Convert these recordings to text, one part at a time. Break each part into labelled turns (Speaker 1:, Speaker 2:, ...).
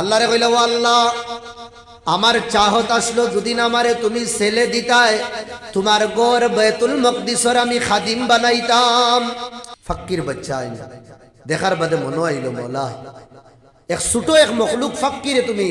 Speaker 1: আল্লাহরে কইল, ও আল্লাহ, আমার চাহত আসলো দুদিন আমারে তুমি ছেলে দিতায়, তোমার গোর বেতুল মকদিসর আমি খাদিম বানাইতাম। ফকির বাচ্চা আইন দেখার বাদে মনো আইলো, মোলা, এক ছোট এক মখলুক ফাক্কিরে তুমি,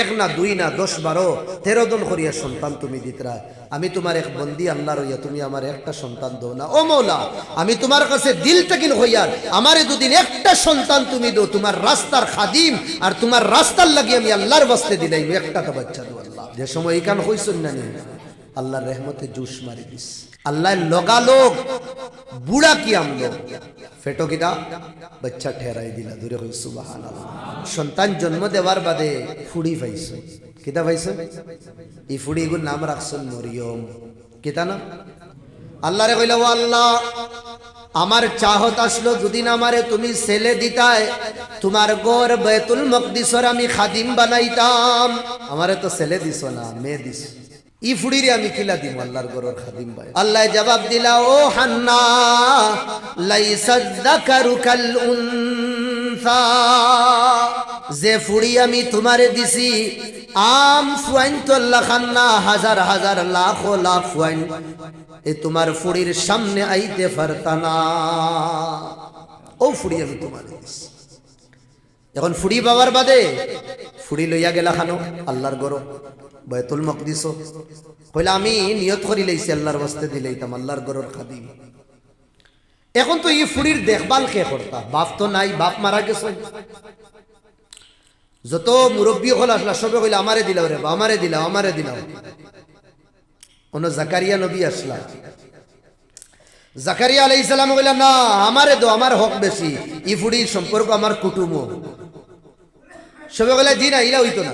Speaker 1: এক না দুই না দশ বারো তেরো জন করিয়া সন্তান তুমি দিতরা আমি তোমার এক বন্দি আল্লাহ রইয়া তুমি আমার একটা সন্তান দো না। ও মৌলা, আমি তোমার কাছে দিল তাকিন হইয়ার, আমারে দুদিন একটা সন্তান তুমি দো তোমার রাস্তার খাদিম আর তোমার রাস্তার লাগি আমি আল্লাহর বাস্তে দিলাই একটা তো বাচ্চা দো আল্লাহ। যে সময় এখান হইছুন না নি আল্লাহর রহমতে জুস মারি দিস। আল্লাহ লগালোক বুড়া কি আমলো ফেটো কিটা? বাচ্চা ঠেরাই দিলা, দূরে হই সুবাহান সন্তান জন্ম দেওয়ার বাদে ফুড়ি পাইছ। কিতা পাইছ? এই ফুড়িগুর নাম রাখছেন মরিয়ম। কিতা না? আল্লাহরে কইল ও আল্লাহ, আমার চাহত আসলো দুদিন আমারে তুমি ছেলে দিতায় তোমার গোর বেতুল মকদিসর আমি খাদিম বানাইতাম। আমারে তো ছেলে দিছ না, মেয়ে দিস ই ফুড়িরে আমি কিলা দিম, আল্লাহর গরর খাদিম ভাই। আল্লাহ জবাব দিলা, ও হান্না, লাইসা যাকারু কাল উনসা যে ফুড়ি আমি তোমারে দিছি, আম ফুয়াইন তো খান্না, হাজার হাজার লাখ লাখ ফুয়াইন। এ তোমার ফুড়ির সামনে আইতে পারতানা ও ফুড়ি আমি তোমারে দিছি। এখন ফুড়ি বাবার বাদে, ফুড়ি লইয়া গেলা খানো, আল্লাহর গরো বয়তুল মকদিস। কইলা আমি নিয়ত করি লইছি, আল্লাহর বস্তে দিলেইতাম আল্লাহর গরর খাদিম এখন তো এই ফুড়ির দেখভাল কে করতা? বাপ তো নাই, বাপ মারা গেছে। যত মুরব্বী হল আসলা, সবে কইলা আমারে দিলাও রে, আমারে দিলাও আমারে দিলাও। কোন জাকারিয়া নবী আসলা। জাকারিয়া আলাই ইসলাম কইলা, না, আমারে দো আমার হক বেশি। ই ফুড়ির সম্পর্ক আমার কুটুম সবে কইলা জি না ইলা হইতো না।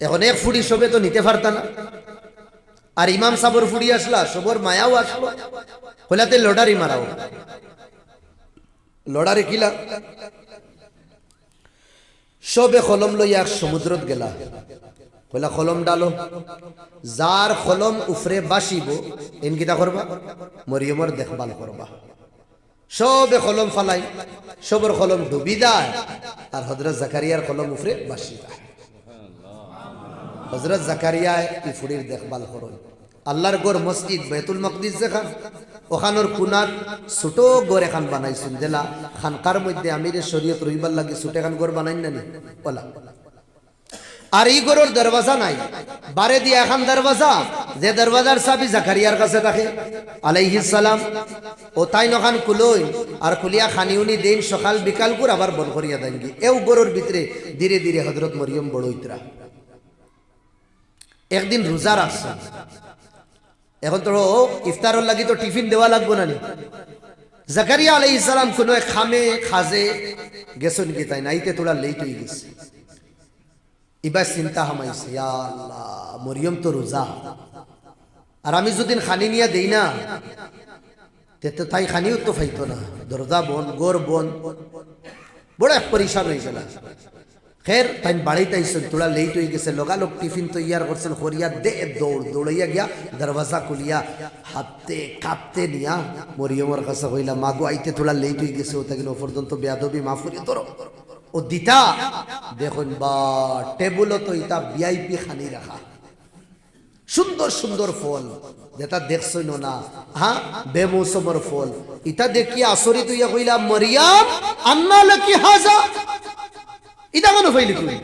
Speaker 1: এখন এক ফুড়ি সবে তো নিতে পারতা না। আর ইমাম সাবর ফুড়ি আসলা সবর মায়াও আসলো। হইলাতে লড়ারি মারাও। লড়ারি কিলা? সবে কলম লইয়া সমুদ্রত গেলা। কইলা, কলম ডালো। যার কলম উফরে বাসিব, এনকিটা করবা? মরিয়মর দেখভাল করবা। সবে কলম ফালাই সবর কলম ডুবি দেয় আর হজরত জাকারিয়ার কলম উফরে বাসি হজরত জাকারিয়ায় ই ফুড়ির দেখভাল করুন। আল্লাহর গোর মসজিদ, বেতুল মকদিস যেখান, ওখানোর কুনার ছোট গোর এখান বানাইছেন। জেলা খানকার মধ্যে আমির শরীয়ত রহিবার লাগে ছোট এখান গোর বানাই না নি? ওলা। আর এই গরুর দরওয়াজা নাই। বারে দিয়ে এখন দরওয়াজা, যে দরওয়াজার চাবি জাকারিয়ার কাছে থাকে। সালাম, ও তাই নখান কুলই, আর কুলিয়া খানিউনি দিন সকাল বিকাল করে আবার বন করিয়া দেন এও গরুর ভিতরে ধীরে ধীরে হজরত মরিয়ম বড়ইতরা একদিন রোজা রাখছেন এখন তো ইফতারের লাগি তো টিফিন দেওয়া লাগবো না জাকারিয়া আলাই ইসলাম কোনো খামে খাজে গেছেন কি তাই? নাইতে তোরা লেট হয়ে গেছে। এবার চিন্তা হামাইছে মরিয়ম তো রোজা। আর আমি যদি খানি নিয়ে দেই না, তে তাই খানিও তো ফাইতো না। দরজা বন গোর বন বড় এক পরিশান হয়ে গেল। খের তাই বাড়িতে আইসেন তোরা লেট হয়ে গেছে লগালগ টিফিন তৈয়ার করছেন করিয়া দে দৌড় দৌড়াইয়া গিয়া দরওয়াজা খুলিয়া হাতে কাঁপতে নিয়া মরিয়মর কাছে হইলা মাগো আইতে তোরা লেট হয়ে গেছে ও তাকে পর্যন্ত বেয়াদবি মাফুরি তোর ও দিতা দেখুন বা টেবুলও তো ইতা ভিআইপি খানি রাখা সুন্দর সুন্দর ফল যেটা দেখছই না হ্যাঁ বেমৌসুমর ফল ইটা দেখি আসরিত হইয়া কইলা মরিয়াম আন্না লাকি হাজা ইটা কেন ফাইলি তুমি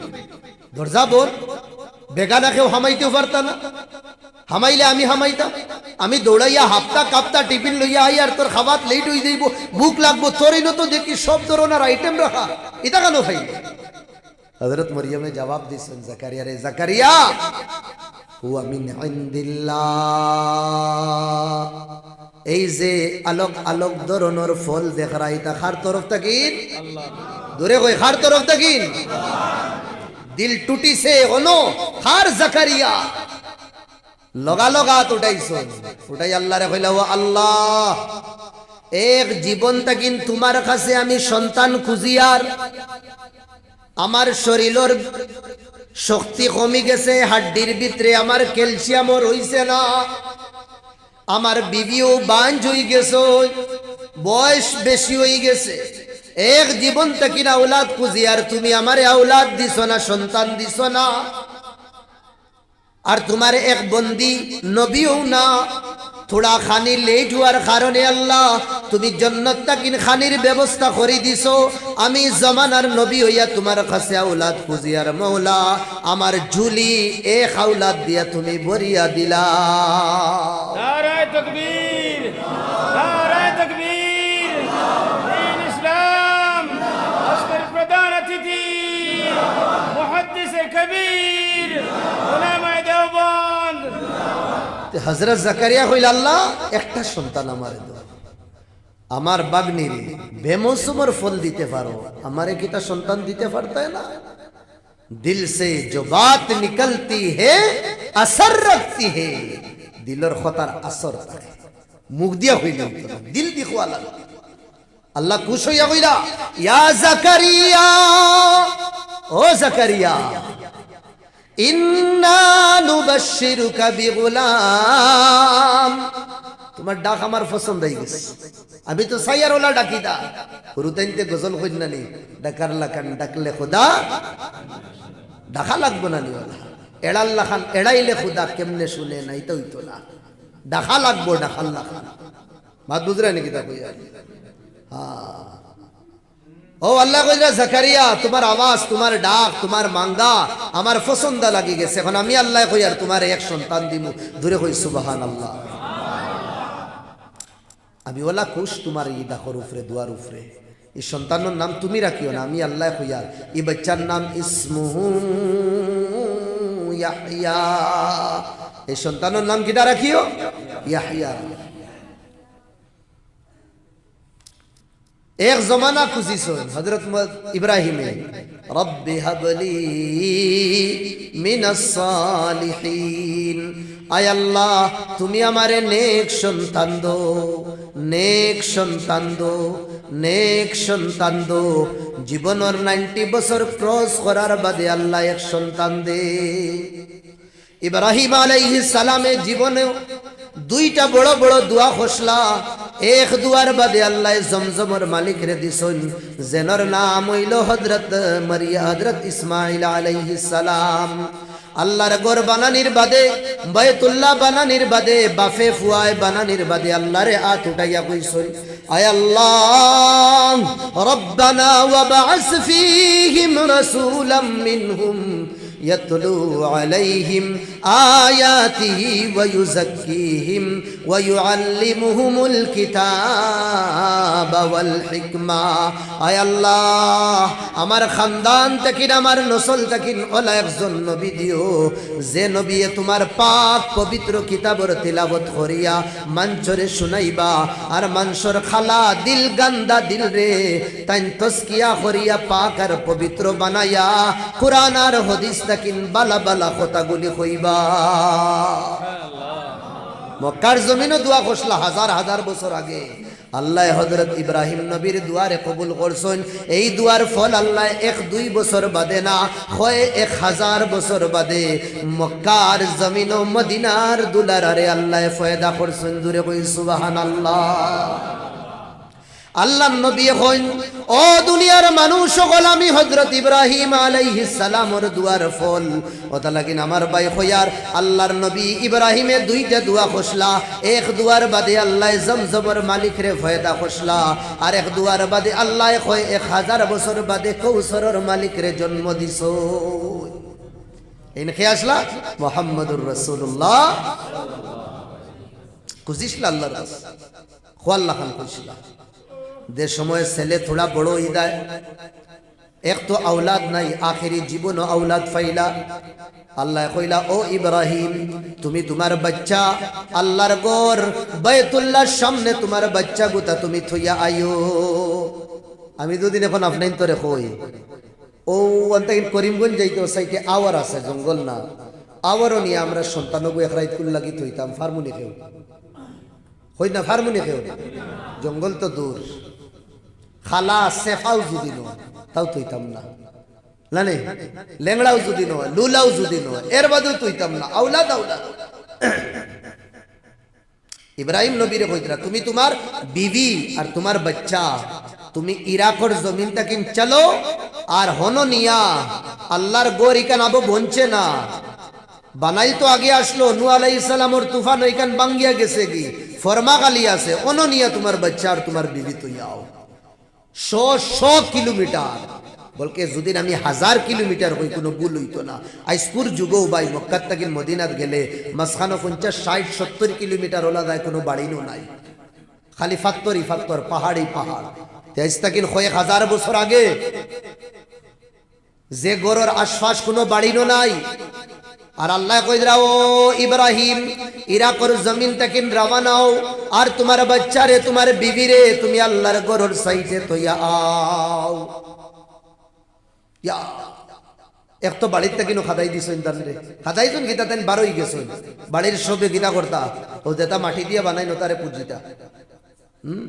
Speaker 1: দরজা বল বেগানা কেউ হামাইতেও পারতা না। হামাইলে আমি হামাইতাম আমি দৌড়াইয়া হাফতা কাপতা টিফিন লইয়া আই আর তোর খাবার লেট হয়ে যাইব। ভুক লাগবো তোরই তো দেখি সব ধরনের আইটেম রাখা। এটা কেন ফাইলি। হজরত মরিয়মে জবাব দিছেন, জাকারিয়া রে, জাকারিয়া! হুয়া মিন এই যে আলোক আলোক ধরনের ফল দেখরা এটা খার তরফ থাকিন দূরে কই খার তরফ থাকিন দিল টুটিছে অনো খার জাকারিয়া। লগা লগা উঠাইছ। উঠাই আল্লাহ রে কইলা, ও আল্লাহ, এক জীবন তাকিন তোমার কাছে আমি সন্তান খুঁজিয়ার আমার শরীরের শক্তি কমি গেছে, হাড্ডির ভিতরে আমার ক্যালসিয়ামও রইছে না, আমার বিবিও বাঞ্জ হয়ে গেছে, বয়স বেশি হয়ে গেছে। এক জীবন থেকে না আওলাদ খুঁজি, আর তুমি আমারে আওলাদ দিছ না, সন্তান দিছ না। আর তোমার এক বন্দি নবীও না। থোড়া খানি লেট হওয়ার কারণে আল্লাহ, তুমি জন্নত তাকিন খানির ব্যবস্থা করে দিছো। আমি জমানার নবী হইয়া তোমার কাছে আওলাদ খুঁজিয়ার মৌলা আমার ঝুলি এক আওলাদ দিয়া তুমি ভরিয়া দিলা।
Speaker 2: তকবীর তকবীর।
Speaker 1: হজরত জাকারিয়া হইল আল্লাহ, একটা সন্তান আমার আমার বাগনির বেমৌসুমের ফল দিতে পারো। আমারে কিটা সন্তান দিতে পারতায় না? দিল সে যে বাত নিকলতি হে, আসর রাখতি হে। দিলর খতার আসর থাকে। মুখ দিয়া হইল দিল দিখো আল্লাহ আল্লাহ খুশ হইয়া হইলা ইয়া জাকারিয়া, ও জাকারিয়া তোমার ডাক আমার পছন্দ হয়ে গেছে। আমি তো সাইয়ার ওলা ডাকি দা হুরুতাইনতে গজল কইন না ডাকার লাখান ডাকলে খোদা। ডাকা লাগবো না নি ওলা। এড়াল লাখান এড়াইলে খুদা, কেমনে শুনে নাই তো হইতো না। ডাকা লাগবো, ডাকাল লাখান। মাত বুঝরা নাকি তা কইয়া? ও আল্লাহ কইরা জাকারিয়া, তোমার আওয়াজ, তোমার ডাক, তোমার মাঙ্গা আমার পছন্দ লাগি গেছে। এখন আমি আল্লাহ কই, আর তোমার এক সন্তান দিমু। দূরে কই সুবাহান আল্লাহ আমি ওলা খুশ তোমার এই ডাকর উফরে দুয়ার উফরে এই সন্তানের নাম তুমি রাখিও না, আমি আল্লাহ কইয়ার এই বাচ্চার নাম ইসমুহু ইয়াহইয়া। এই সন্তানের নাম কিটা রাখিও? ইয়াহইয়া। এক জমানা খুশি হজরত ইব্রাহিমে। রব্বি হাবলি মিনাস সালিহিন। আয় আল্লাহ, তুমি আমারে নেক সন্তান দো, নেক সন্তান দো, নেক সন্তান দো। জীবনের নাইনটি বছর ক্রস করার বাদে আল্লাহ এক সন্তান দে। ইব্রাহিম আলাইহিস সালামে জীবনে দুইটা বড় বড় দোয়া খসলা। এক দুয়ার বাদে আল্লাহ জমজমর মালিক রে দিছন। জেনর নাম হইল হযরত মারিয়া, হযরত ইসমাইল আলাইহিস সালাম। আল্লাহর গর বানানির বাদে, বাইতুল্লাহ বানানির বাদে, বাফে ফুয়ায় বানানির বাদে আল্লাহরে আত উঠাইয়া কইছন, আয় আল্লাহ, রব্বানা ওয়াবআস ফীহিম রাসূলাম মিনহুম يتلو عليهم آياته ويزكيهم ويعلمهم الكتاب والحكمة আয় আল্লাহ আমার খানদান তাকিন আমার নসল তাকিন ওলা একজন নবী দিও যে নবী তোমার পাক পবিত্র কিতাবর তিলাবত করিয়া মাঞ্চরে শুনাইবা আর মানসর খালা দিল গান্দা দিল রে তাই তস্কিয়া করিয়া পাক আর পবিত্র বানাইয়া কোরআন আর হদিস তাকিন বালা বালা কথাগুলি কইবা। মক্কার জমিনও দোয়া খসলা হাজার হাজার বছর আগে। আল্লাহ হজরত ইব্রাহিম নবীর দুয়ারে কবুল করছেন। এই দুয়ার ফল আল্লাহ এক দুই বছর বাদে না, হয় এক হাজার বছর বাদে। মক্কার জমিন ও মদিনার দুলারে আল্লাহ ফয়দা করছেন। দূরে কই সুবাহান আল্লাহ আল্লাহ নবী হইন ও দুনিয়ার মানুষ আমি হজরত ইব্রাহিম সালামর দুয়ার ফল। ওটা লাগিন আমার ভাই হইয়ার আল্লাহর নবী ইব্রাহিমে দুইটা দুয়া খসলা। এক দুয়ার বাদে আল্লাহ জমজমর মালিক রে ফয়দা খসলা। আর এক দুয়ার বাদে আল্লাহ কয়, এক হাজার বছর বাদে কৌসরর মালিক রে জন্ম দিছ। এই খেয়ে আসলা? মোহাম্মদুর রসুল্লাহ খুশিসলা আল্লাহর খোয়াল্লাহ খান যে সময় ছেলে থোড়া বড় হয়ে যায়, এক তো আওলাদ নাই, আখেরি জীবন আওলাদ ফাইলা। আল্লাহ কইলা, ও ইব্রাহিম, তুমি তোমার বাচ্চা, আল্লাহর গোর বাইতুল্লাহর সামনে তোমার বাচ্চা গুতা তুমি থইয়া আইও। আমি দুদিন এখন আপনার তোরে কই, ও অন্তাকিন করিমগঞ্জ যাইতে সাইতে আওয়ার আছে, জঙ্গল না। আওয়ারও নিয়ে আমরা সন্তানবু এক রাইত কুল লাগি থইতাম, ফার্মুনি খেউ হই না, ফার্মুনি খেউ জঙ্গল তো দূর। খালা সেফাও যদি নয়, তাও তুইতাম না। লেংড়াও যদি নয়, লুলাও যদি নয়, এর বাদেও তুইতাম না আউলাদ আউলাদ ইব্রাহিম নবীরে কইতরা তুমি তোমার বিবি আর তোমার বাচ্চা, তুমি ইরাকর জমিন তাকিন চলো আর হনো নিয়া, আল্লাহর গোর ইকান আবো বনছে না। বানাই তো আগে আসলো নু আলাই ইসলামর তুফান ওইখান বাঙ্গিয়া গেছে কি? ফরমা খালি আছে, অনো নিয়া তোমার বাচ্চা আর তোমার বিবি তুই আও কিলোমিটার। বলকে, যদি আমি হাজার কিলোমিটার হই, কোনো ভুল হইতো না। আইসপুর যুগও বাই মক্কাত তাকিন মদিনাত গেলে মাঝখানো পঞ্চাশ, ষাট, সত্তর কিলোমিটার ওলা যায়, কোনো বাড়িনও নাই। খালি ফাত্তরই ফাত্তর পাহাড়ি পাহাড়। তেইশ তাকিন কয়েক হাজার বছর আগে, যে গরর আশপাশ কোনো বাড়িনো নাই। আর আল্লাহ কইদরা ও ইব্রাহিম ইরাকর জমিন তাকিন রাওয়ানাও আর তোমার বাচ্চারে তোমার বিবিরে তুমি আল্লাহর গরর সাইডে তৈয়া আও। ইয়া, এক তো বাড়ির থেকে খাদাই তার খাদাইছেন গীতা তেন? বারোই গেছেন। বাড়ির সবে গীতা করতা। ও যেটা মাটি দিয়ে বানাই নতারে পুজিতা হুম?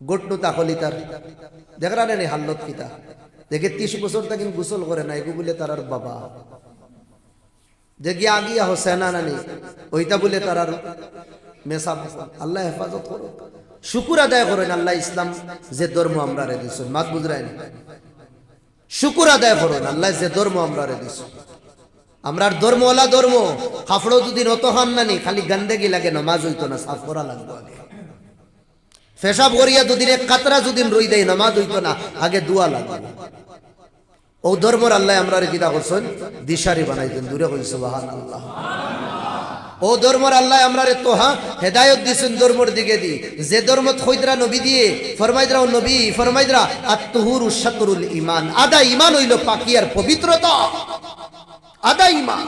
Speaker 1: গোটনু তাকলি তার। দেখরা নেই হাল্লত কিতা দেখে ত্রিশ বছর তাকে গোসল করে না এগু বলে তার বাবা। যে গিয়া আগিয়া হোসেনা নানি, ওইটা বলে তার আর মেসা আল্লাহ হেফাজত করো শুকুর আদায় করেন, আল্লাহ ইসলাম যে ধর্ম আমরা রে দিছেন মাত বুঝরাই না শুকুর আদায় করুন, আল্লাহ যে ধর্ম আমরা রে দিছ আমরার ধর্ম ওলা ধর্ম কাপড়ও দুদিন অত হান নানি, খালি গন্দেগি লাগে, নামাজ হইতো না, সাফ করা লাগবে আগে। ফেসাব করিয়া দুদিন কাতরা দুদিন রই দেয়, নামাজ হইতো না, আগে দুয়া লাগবে। ও ধর্মর আল্লাহ আমরা কিতা করছেন, দিশারি বানাইতেন, দূরে হইছে বাহান আল্লাহ ও ধর্মর আল্লাহ আমরা রে তোহা হেদায়ত দিছেন ধর্মর দিকে দি যে ধর্ম খৈদরা নবী দিয়ে ফরমাইদরা ও নবী, ফরমাইদরা আত্মহুর শাতরুল ইমান আদা ইমান হইল পাকি আর পবিত্রতা। আদা ইমান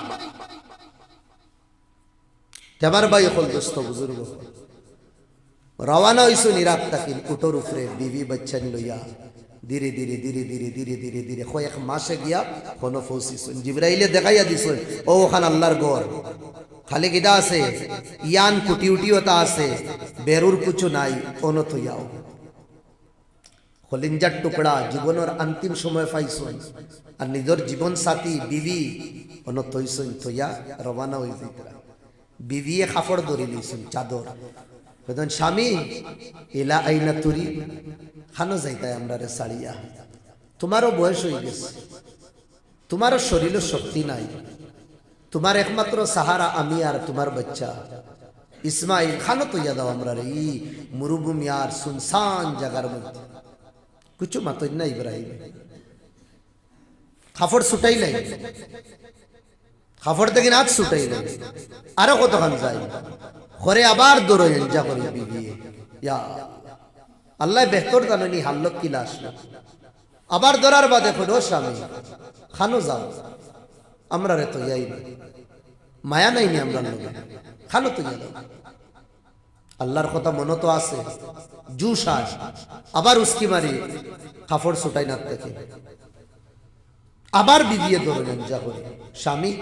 Speaker 1: তেমার ভাই হল দোস্ত বুজুর্গ। রওয়ানা হইছো নিরাপ তাকিন উটোর উপরে, বিবি বাচ্চান লইয়া ধীরে ধীরে ধীরে ধীরে ধীরে ধীরে ধীরে। কয়েক মাসে গিয়া কোনো ফৌসিছুন জিব্রাইলে দেখাইয়া দিছুন ও ওখান আল্লাহর গড় খালি গিদা আছে, ইয়ান কুটি উটিওতা আছে, বেরুর কুচু নাই কোনো থইয়াও হলিঞ্জার টুকরা জীবনের অন্তিম সময় পাইছুন আর নিজের জীবন সাথী, বিবি অন থইছুন থইয়া রবানা হয়ে যাইতরা। বিবিয়ে কাপড় ধরি লইছুন চাদর স্বামী, এলা আইনা তুরি? খানো যাইতাই আমরা রে সারিয়া। তোমারও বয়স হয়ে গেছে। তোমারও শরীরে শক্তি নাই। তোমার একমাত্র সাহারা আমি আর তোমার বাচ্চা। ইসমাইল খানো তো দাও আমরা রে, ই মরুভূমি আর সুনসান জায়গার মধ্যে। কিছু মাতই না ইব্রাহিম। খাফড় ছুটাই নাই। খাফড় থেকে নাচ ছুটাই নাই। আরও কতক্ষণ যাই ঘরে আবার দৌড়ই যা করি বিবিয়ে ইয়া আল্লাহ বেহতর জানি হাল্লত কিলা আসলো আবার দৌড়ার বাদে খোঁজো স্বামী? খানো যাও। আমরা রে তো ইয়াই না মায়া নাই নি আমরা খানো তো দাও। আল্লাহর কথা মনে তো আছে। জু শ্বাস আবার উস্কি মারি। কাপড় ছুটাই না থেকে আবার বিবিয়ে ধরলেন যা করে। স্বামী,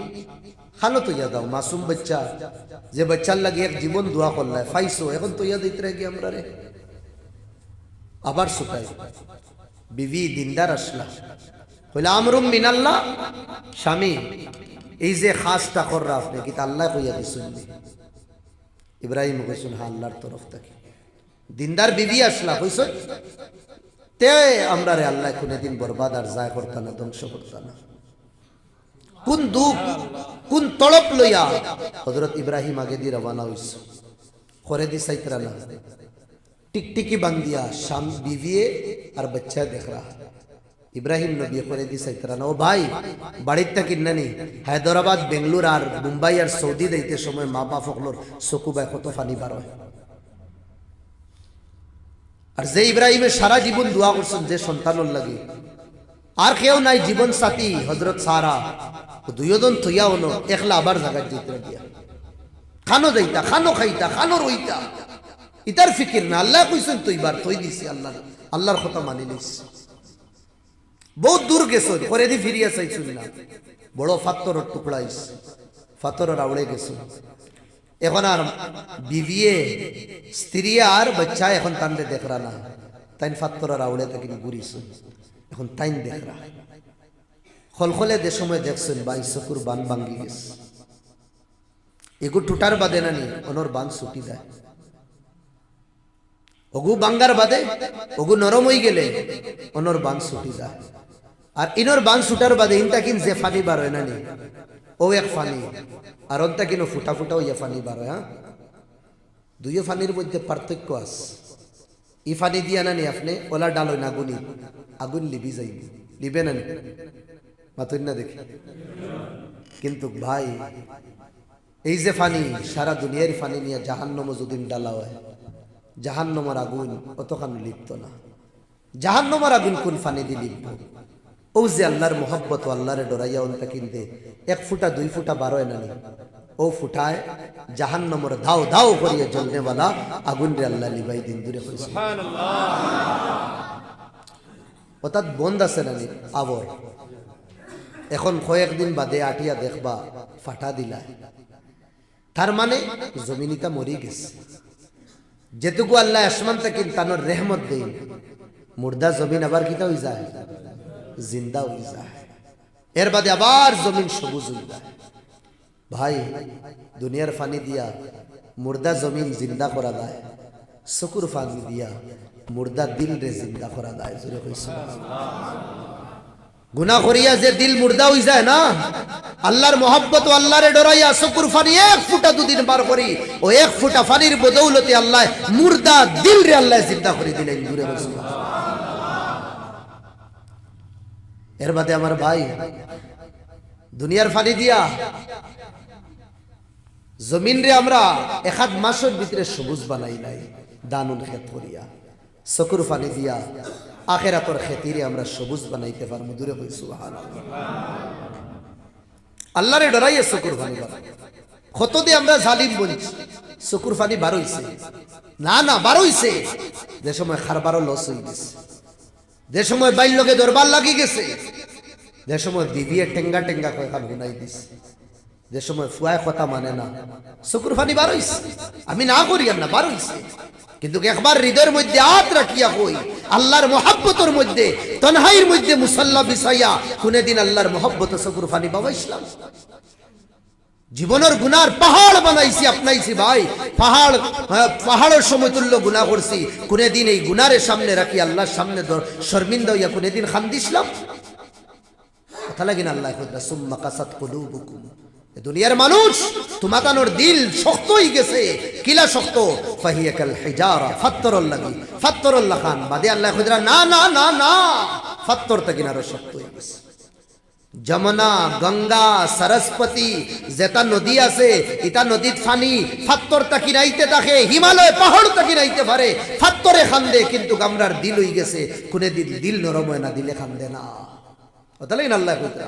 Speaker 1: খানো তো ইয়া দাও। মাসুম বাচ্চা। যে বাচ্চার লাগে এক জীবন দোয়া করলায়। ফাইসো, এখন তো ইয়া দিতে রেগে আমরা রে। আবার ছুটাই বিবি দিনদার আসলা। হইলে আমরুম মিনাল্লাহ, স্বামী, এই যে খাসটা কররা আপনি, কি আল্লাহ কইয়া দিছুন ইব্রাহিম কইসুন হ্যাঁ আল্লাহর তরফ থেকে। দিনদার বিবি আসলা কইস তে, আমরা রে আল্লাহ কোনদিন বরবাদ আর যায় করতা না, ধ্বংস করতা না। কোন দুঃখ, কোন তড়প লইয়া হজরত ইব্রাহিম আগে দিয়ে রবানা হইস করে দি সাইতরা না। টিকটিকি বান্দিয়া শাম বিবিয়ে আর বাচ্চা দেখ রা ইব্রাহিম নবী করে দি সাইতরা না ও ভাই, বাড়ির থেকে নানি হায়দ্রাবাদ, বেঙ্গলোর আর মুম্বাই আর সৌদি দিতে সময় মা বাপ সকলোর চকু বাই কত ফানি বার আর যে ইব্রাহিমে সারা জীবন দোয়া করছেন, যে সন্তানর লাগে। আর কেউ নাই জীবন সাথী হজরত সারা। দুইজন থইয়া হনো একলা আবার জায়গায় যেতে দিয়া খানো যাইতা, খানো খাইতা, খানো রইতা। ইতার ফিকির না, আল্লাহ কইছেন তো এবার থই দিছি আল্লাহ আল্লাহর কথা মানি নিছি বহুত দূর গেছো, পরে দি ফিরিয়া চাইছুন না। বড় ফাত্তরের টুকরা আইস ফাত্তরের আউড়ে গেছো। এখন আর বিবিয়ে স্ত্রী আর বাচ্চা এখন তান্ডে দেখরা না। তাইন ফাত্তরের আউড়ে থেকে ঘুরিছ, এখন তাইন দেখরা। খলখলে দে সময় দেখছেন, বাই চকুর বান ভাঙ্গি গেছে। এগু টুটার বাদে নানি, অনর বান ছুটি যায় ওগু বাঙ্গার বাদে, ওগু নরম হয়ে গেলে অনর বান ছুটি যায়। আর ইনর বান ছুটার বাদে ইনটা কিন যে ফানি বার হয় না নি? ও এক ফানি। আর অন্তা কিনো ফুটা ফুটা হইয়া ফানি বার হয় হ্যাঁ দুইও ফানির মধ্যে পার্থক্য আছে। ই ফানি দিয়া না নি আপনি? ওলা ডালো না আগুনি। আগুন লিবি যাইব। লিবে না নি? মাতুন না দেখি। কিন্তু ভাই, এই যে ফানি, সারা দুনিয়ার ফানি নিয়ে জাহান্নম যদি ডালা হয় জাহান্নমর আগুন অতখান লিপ্ত না। জাহান্নমর আগুন কোন ফানি দিয়ে লিপ্ত? ও যে আল্লাহর মোহব্বত, আল্লাহরে ডরাইয়া অন্তা কিনতে এক ফুটা, দুই ফুটা বারোয় না নি। ও ফুটায় জাহান্নমর ধাও ধাও করিয়া জ্বলনেওয়ালা আগুন রে আল্লাহ লিবাই দিন দূরে হয়েছে অর্থাৎ বন্ধ আছে না নি? আবর। এখন কয়েকদিন বাদে আটিয়া দেখবা, ফাটা দিলা। তার মানে জমিনিটা মরি গেছে। যেটুকু আল্লাহ আসমান থেকে তানোর রেহমত দেই মুর্দা জমিন আবার কিতা হয়ে যায়? জিন্দা হয়ে যায়। এর বাদে আবার জমিন সবুজ হয়ে যায়। ভাই, দুনিয়ার ফানি দিয়া মুর্দা জমিন জিন্দা করা যায় চকুর ফানি দিয়া মুর্দা দিল রে জিন্দা করা যায়, জোরে কইছো গুনা করিয়া যে দিল মুর্দা হয়ে যায় না? আল্লাহর মোহাব্বত আল্লাহরে ডরাইয়া চকুর ফানি এক ফুটা দুদিন বার করি, ও এক ফুটা ফানির বদৌলতে আল্লাহ মুর্দা দিল রে আল্লাহ জিন্দা করে দিলেন দূরে এর বাদে আমার ভাই, দুনিয়ার ফানি দিয়া জমিন রে আমরা একাধ মাসের ভিতরে সবুজ বানাই নাই দানুন খেত করিয়া। চকুর ফানি দিয়া আখেরাতর খেতিরে আমরা সবুজ বানাইতে পারব, দূরে হই সুবাহান আল্লাহরে ডরাইয়ে চকুর ফানি কত দিয়ে আমরা জালিম বলছি চকুর ফানি বার হইছে না না বার হইছে যে সময় খারবারও লস হয়ে গেছে। যে সময় বাইর লোকে দরবার লাগি গেছে। যে সময় দিদিয়ে টেঙ্গা টেঙ্গা কয়ে, খান গুনাই দিছে যে সময় ফুয়ায় কথা মানে না। চকুর ফানি বার হইছে আমি না করি না বার হইছে কিন্তু একবার হৃদয়ের মধ্যে আত রাখিয়া কই আল্লাহর মহাব্বতর মধ্যে তনহাইর মধ্যে মুসাল্লা বিছাইয়া কোনে দিন আল্লাহর মহব্বত চকুর ফানি বাবা জীবনের গুনার পাহাড় বানাইছি আপনাইছি ভাই। পাহাড় আহ, পাহাড়ের সমতুল্য গুনাহ করছি। কোনে দিন এই গুনারের সামনে রাখি আল্লাহর সামনে শর্মিন্দা হইয়া কোনে দিন খান দিছিলাম কথা লাগেন আল্লাহ সুম্মা কাসাত কুলুবুকুম। দুনিয়ার মানুষ তোমাতানোর দিল শক্ত গেছে। কিলা শক্ত? ফাহিয়া কাল হিজারা ফাত্তরল্লাহ খান বাদে আল্লাহ কইরা না না না না। ফাত্তর শক্ত গেছে। যমুনা, গঙ্গা, সরস্বতী, যেটা নদী আছে, ইটা নদীত ফানি, ফাত্তর তাকি নাইতে থাকে, হিমালয় পাহাড় তাকি নাইতে পারে। ফাত্তরে খান্দে, কিন্তু গামরার দিল হই গেছে। কোনে দিল দিল নরম না, দিলে খান্দে না। তাহলে আল্লাহ কইতরা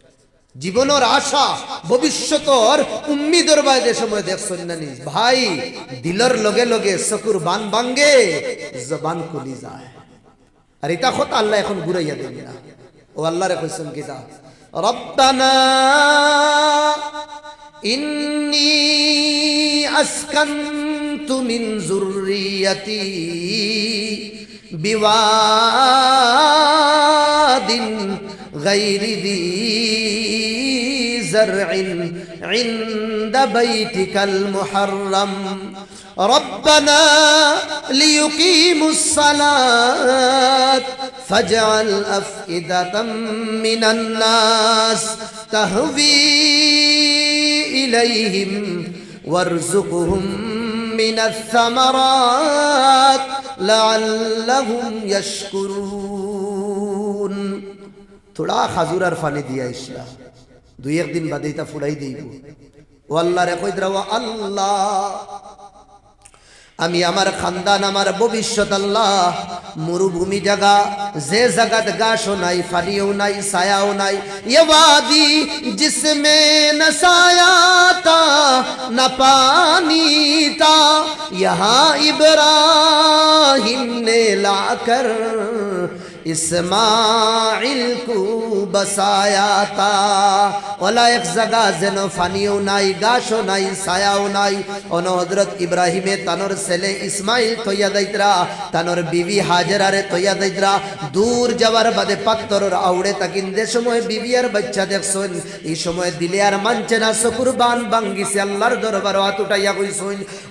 Speaker 1: জীবনের আশা, ভবিষ্যতর উম্মিদর বাইদের সময় দেখছেন ভাই, দিলর লগে লগে চকুর বান বাঙ্গে জবান খুলি যায়। আর এটা কথা আল্লাহ এখন ঘুরাইয়া দেন না। ও আল্লাহরে কইছেন কি তা রব্বানা ইন্নী আসকানতু মিন যুররিয়াতি أرض غير ذي زرع عند بيتك المحرم. ربنا ليقيموا الصلاة فاجعل أفئدة من الناس تهوي إليهم وارزقهم من الثمرات لعلهم يشكرون. তোড়া খাজুর আর ফানি দিয়া ইসলাম দুই একদিন বাদে তা ফুরাই দিব ও আল্লাহ রে আল্লাহ, আমি আমার খানদান, আমার ভবিষ্যৎ আল্লাহ, মরুভূমি জায়গা যে জগত গাছও নাই ফানিও নাই, ছায়াও নাই এবাদি জিসমে না ছায়া তা না পানি ইহা ইব্রাহিম নে লাকর ইসমাইল কু বসায়া যেন ফানিও নাই, গাছও আউড়ে তাকিন। যে সময় বিবি আর বাচ্চা দেখছেন এই সময় দিলে আর মানছে না চকুর বান বাঙ্গিছে আল্লাহর দরবার হাত উঠাইয়া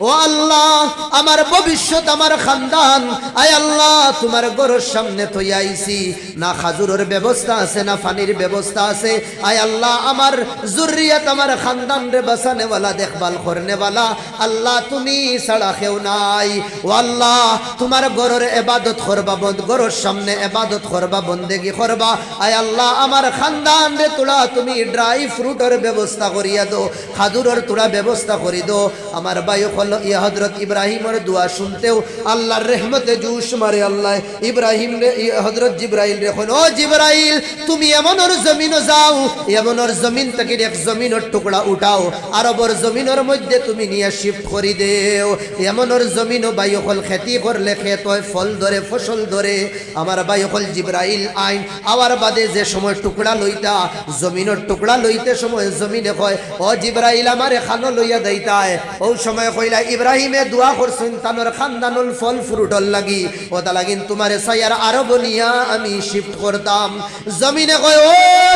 Speaker 1: ও আল্লাহ, আমার ভবিষ্যৎ, আমার খানদান, আয় আল্লাহ, তোমার গরুর সামনে তৈয়া আইছি না খাজুরের ব্যবস্থা আছে, না ফানির ব্যবস্থা আছে। আয় আল্লাহ, আমার জুরিয়াত আমার খানদান রে বাসানেওয়ালা দেখভাল করনেওয়ালা, আল্লাহ তুমি ছাড়া কেউ নাই। ও আল্লাহ, তোমার গরুর এবাদত করবা বন্ধ গরুর সামনে এবাদত করবা, বন্দেগি করবা। আয় আল্লাহ, আমার খানদান রে তোরা তুমি ড্রাই ফ্রুটের ব্যবস্থা করিয়া দো খাজুরের তোরা ব্যবস্থা করি দো আমার বায়ু হল ইয়া হজরত ইব্রাহিমের দোয়া শুনতেও আল্লাহর রহমতে জুস মারে আল্লাহ। ইব্রাহিম রে হজরত জিব্রাইল রে ও জিব্রাইল, তুমি এমনর জমিনও যাও, এমনর জমিন থেকে এক জমিনের টুকরা উঠাও, আরবর জমিনের মধ্যে তুমি নিয়ে শিফট করি দেও, এমনর জমিনও বায়ু হল খেতি করলে খেত ফল ধরে, ফসল ধরে। আমার বায়ু হল জিব্রাইল আইন, আওয়ার বাদে যে সময় টুকরা লইতা, জমিনের টুকরা লইতে সময় জমিনে কয়, ও জিব্রাইল, আমারে খানো লইয়া দেইতায় ও সময় কইলা, ইব্রাহিমে দোয়া করছেন, তানোর খানদানুল ফল ফ্রুটল লাগি ও তা লাগিন তোমারে সাইয়ার আরব নিয়া আমি শিফট করতাম। জমিনে কয়, ও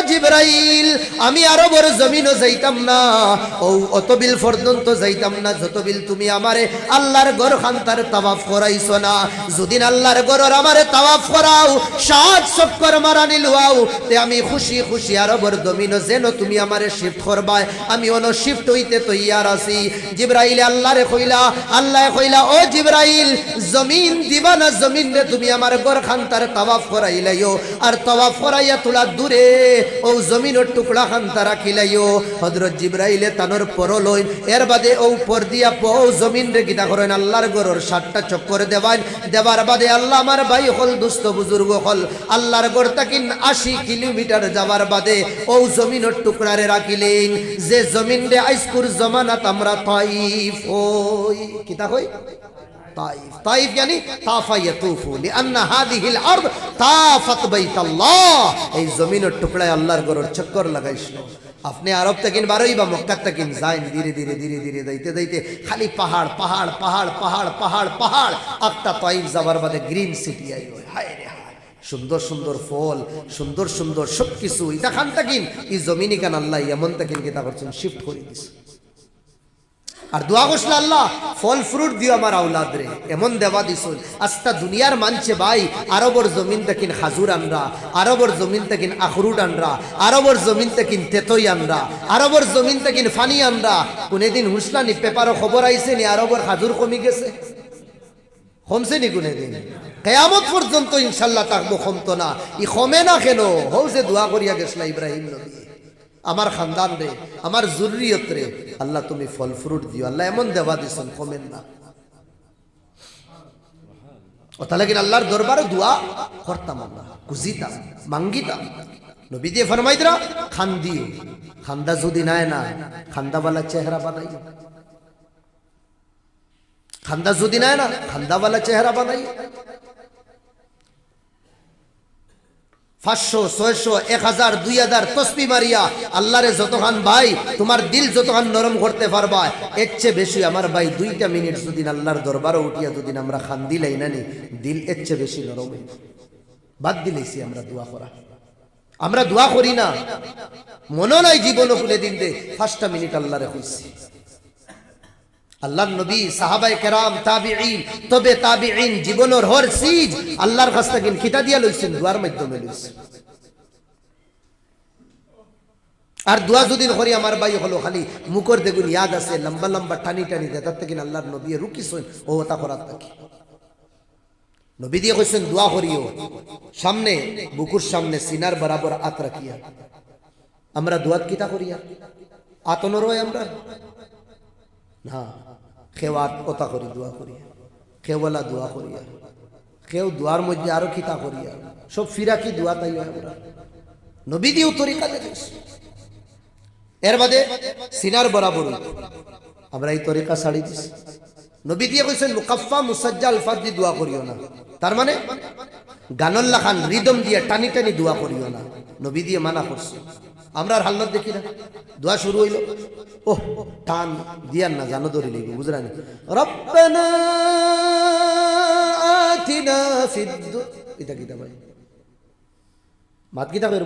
Speaker 1: জিব্রাইল, আমি আরবর জমিনও যাইতাম না। ও, অত বিল পর্যন্ত যাইতাম না, যত বিল তুমি আমারে আল্লাহর গর খান্তার তাওয়াফ করাইছো না। যদিন আল্লাহর গরর আমারে তাওয়াফ করাও, সাত চক্কর মারানি লুয়াও, তে আমি খুশি খুশি আরবর জমিনও যেন তুমি আমারে শিফট করবায়। আমি অন শিফট হইতে তৈয়ার আছি। জিব্রাইল আল্লাহরে কইলা, আল্লাহ কইলা, ও জিব্রাইল, জমিন দিবা না, জমিন রে তুমি আমার গর খান্তার তাওয়াফ করাইলাইও, আর তাওয়াফ করাইয়া তোলা দূরে, ও জমিনের টুকরা খান্তা রাখিলাইও। হযরত জিব্রাইলে তানোর পরলই এর বাদে ও পর দিয়া প জমিন রে গীতা করেন, আল্লাহর গরর সাতটা চক্কর দেবান দেবার বাদে আল্লাহ আমার ভাই হল, দুস্থ বুজুর্গ হল। আল্লাহর গড় তাকিন আশি কিলোমিটার যাবার বাদে ও জমিনের টুকরারে রাখিলেন। যে জমিন রে আইসকুর জমানাত আমরা তাইফ হই। কিতা কই طائف طائف يعني طاف يطوف لأن هذه الأرض طافت بيت الله এই জমিনের টুকরায় আল্লাহর গরর চক্কর লাগাইছিল আপনি আরব থেকেন বারোই বা মক্কার থেকেন যাইন ধীরে ধীরে ধীরে ধীরে যাইতে যাইতে খালি পাহাড় পাহাড় পাহাড় পাহাড় পাহাড় পাহাড় একটা তাইফ যাবার বাদে গ্রিন সিটি আই হায় রে হায় সুন্দর সুন্দর ফল সুন্দর সুন্দর সব কিছু এটা খান তাকিন এই জমিনি কান আল্লাহ এমন তাকিন কিতা করছেন শিফট করে দিছে আর দোয়া করছিল, আল্লাহ, ফল ফ্রুট দিও আমার আউলাদ রে। এমন দেওয়া দিছুন। আস্তা দুনিয়ার মানছে ভাই, আরবর জমিন তাকিন খাজুর আনরা, আরবর জমিন তাকিন আখরুট আনরা, আরবর জমিন তাকিন তেতই আনরা, আরবর জমিন তাকিন ফানি আনরা। কোনেদিন হুসলানি পেপারও খবর আইছে নি, আরবর খাজুর কমি গেছে? কমছে নি কোনেদিন? কেয়ামত পর্যন্ত ইনশাল্লাহ থাকব কমতো না। ই কমে না কেন? হৌ যে দোয়া করিয়া গেছিলা ইব্রাহিম নবী। আমার খানদান রে, আমার জরুরিয়ত রে। আল্লাহ তুমি ফল ফ্রুট দিও, আল্লাহ এমন দেওয়া দিছেন, কমেন না। কিনা আল্লাহর দরবারে দোয়া করতাম আমরা, খুঁজিতাম, মাঙ্গিতাম। নবী দিয়ে ফরমাইদরা খান দিও, খান্দা যদি নাই না, খান্দাওয়ালা চেহারা বানাই খান্দা যদি নাই না, খান্দাওয়ালা চেহারা বানাই পাঁচশো, ছয়শো, এক হাজার, দুই হাজার তসবি মারিয়া আল্লাহরে যতখান ভাই, তোমার দিল যতখান নরম করতে পারবা, এর চেয়ে বেশি আমার ভাই দুইটা মিনিট যদি আল্লাহর দরবারও উঠিয়া যদি আমরা খান দিলাই নানি, দিল এর চেয়ে বেশি নরম বাদ দিলেছি আমরা দোয়া করা। আমরা দোয়া করি না। মনে নাই জীবন খুলে দিন দে, পাঁচটা মিনিট আল্লাহরে হইছি আল্লাহর নবী সাহাবাই কেরাম, তাবিঈন, তবে তাবিঈন জীবনের হর সিজ আল্লাহর কাছ থেকে খিতা দিয়া লইছেন, দুয়ার মাধ্যমে লইছেন। আর দোয়া যদি করি, আমার ভাই হলো খালি মুখর দেখুন ইয়াদ আছে, লম্বা লম্বা টানি টানি দে তার থেকে আল্লাহর নবী রুকিছেন ও তা করার থাকি। নবী দিয়ে কইছেন, দোয়া করিও। সামনে, বুকুর সামনে, সিনার বরাবর আত রাখিয়া। আমরা দোয়াত কিতা করিয়া? আতনর হয় আমরা? না। খেওয়ার কথা করি, দোয়া করিয়া খেওয়ালা দোয়া করিয়া কেউ দোয়ার মধ্যে আরও খিতা করিয়া সব ফিরা কি দোয়া তাই নবী দিয়েও তরিকা এর বাদে সিনার বরাবর আমরা এই তরিকা ছাড়ি দিছি। নবী দিয়ে কইছেন, মুকাফফা, মুসাজ্জা আলফাজ দিয়ে দোয়া করিও না। তার মানে গানল্লা খান রিদম দিয়ে টানি টানি দোয়া করিও না। নবী দিয়ে মানা করছে। আমরা আর হাল্লার দেখি না। দোয়া শুরু হইল। ওহ, টান দিয়ার না, জানো ধরে লিখব বুঝলেন রব্বানা আতিনা ফিদ এটা কিতা ভাই মাত কিতা করে